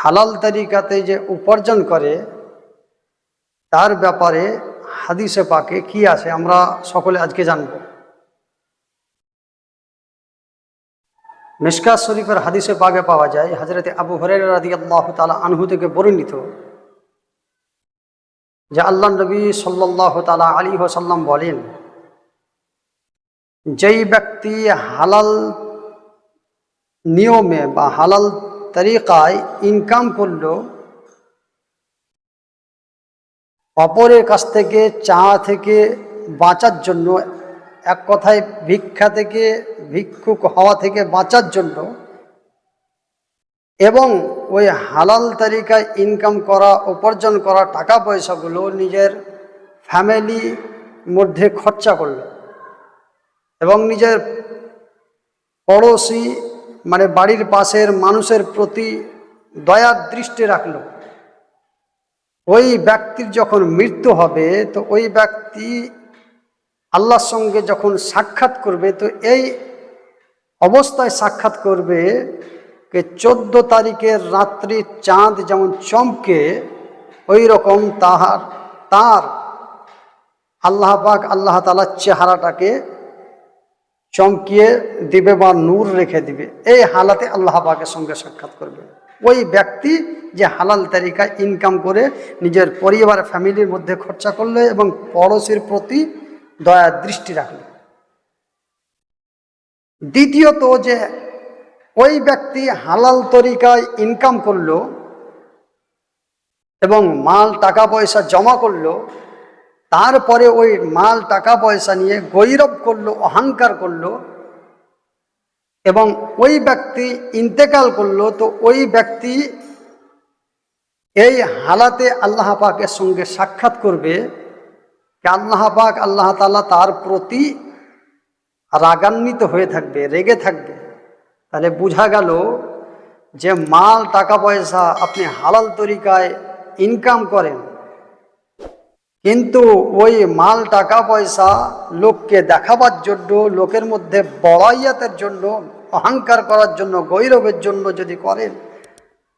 হালাল তরিকাতে যে উপার্জন করে, তার ব্যাপারে হাদিসে পাকে কি আছে আমরা সকলে আজকে জানব। মিসকাত শরীফের হাদিসে পাকে পাওয়া যায় হজরতে আবু হরের রাদি আল্লাহ তালা আনহু থেকে বর্ণিত, যে আল্লাহ নবী সাল্লাহ তালা আলী সাল্লাম বলেন, যেই ব্যক্তি হালাল নিয়মে বা হালাল তরিকায় ইনকাম করল, অপরের কাছ থেকে চা থেকে বাঁচার জন্য, এক কথায় ভিক্ষা থেকে, ভিক্ষুক হওয়া থেকে বাঁচার জন্য এবং ওই হালাল তালিকায় ইনকাম করা, উপার্জন করা টাকা পয়সাগুলো নিজের ফ্যামিলি মধ্যে খরচা করল এবং নিজের পড়োশি মানে বাড়ির পাশের মানুষের প্রতি দয়ার দৃষ্টি রাখল। ওই ব্যক্তির যখন মৃত্যু হবে, তো ওই ব্যক্তি আল্লাহর সঙ্গে যখন সাক্ষাৎ করবে, তো এই অবস্থায় সাক্ষাৎ করবে যে চোদ্দ তারিখের রাত্রি চাঁদ যেমন চমকে ওই রকম তাহার, তার আল্লাহ পাক আল্লাহ তালার চেহারাটাকে চমকিয়ে দিবে বা নূর রেখে দিবে, এই হালাতে আল্লাহ পাকের সঙ্গে সাক্ষাৎ করবে। ওই ব্যক্তি যে হালাল তালিকায় ইনকাম করে নিজের পরিবার ফ্যামিলির মধ্যে খরচা করলে এবং পড়োশির প্রতি দয়ার দৃষ্টি রাখল। দ্বিতীয়ত যে ওই ব্যক্তি হালাল তরিকায় ইনকাম করল এবং মাল টাকা পয়সা জমা করল তারপরে ওই মাল টাকা পয়সা নিয়ে গৈরব করল, অহংকার করল এবং ওই ব্যক্তি ইন্তেকাল করল, তো ওই ব্যক্তি এই হালাতে আল্লাহ পাকের সঙ্গে সাক্ষাৎ করবে আল্লাহ পাক আল্লাহ তালা তার প্রতি রাগান্বিত হয়ে থাকবে, রেগে থাকবে। তাহলে বোঝা গেল যে মাল টাকা পয়সা আপনি হালাল তরিকায় ইনকাম করেন কিন্তু ওই মাল, টাকা, পয়সা লোককে দেখাবার জন্য, লোকের মধ্যে বড়াইয়াতের জন্য, অহংকার করার জন্য, গৌরবের জন্য যদি করেন,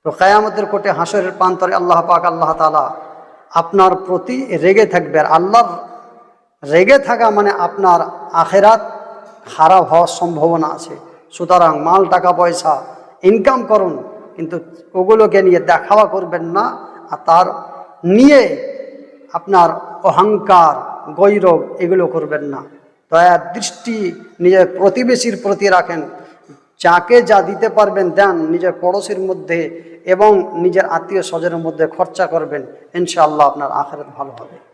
তো কায়ামতের কোটে হাসরের প্রান্তরে আল্লাহ পাক, আল্লাহ তালা আপনার প্রতি রেগে থাকবে। আর আল্লাহর রেগে থাকা মানে আপনার আখেরাত খারাপ হওয়ার সম্ভাবনা আছে। সুতরাং মাল, টাকা, পয়সা ইনকাম করুন, কিন্তু ওগুলোকে নিয়ে দেখাওয়া করবেন না। আর তার নিয়ে আপনার অহংকার, গৈরব এগুলো করবেন না। দয়ার দৃষ্টি নিজের প্রতিবেশীর প্রতি রাখেন। যাকে যা দিতে পারবেন দেন নিজের পড়োশির মধ্যে এবং নিজের আত্মীয় স্বজনের মধ্যে খরচা করবেন। ইনশাআল্লাহ আপনার আখেরাত ভালো হবে।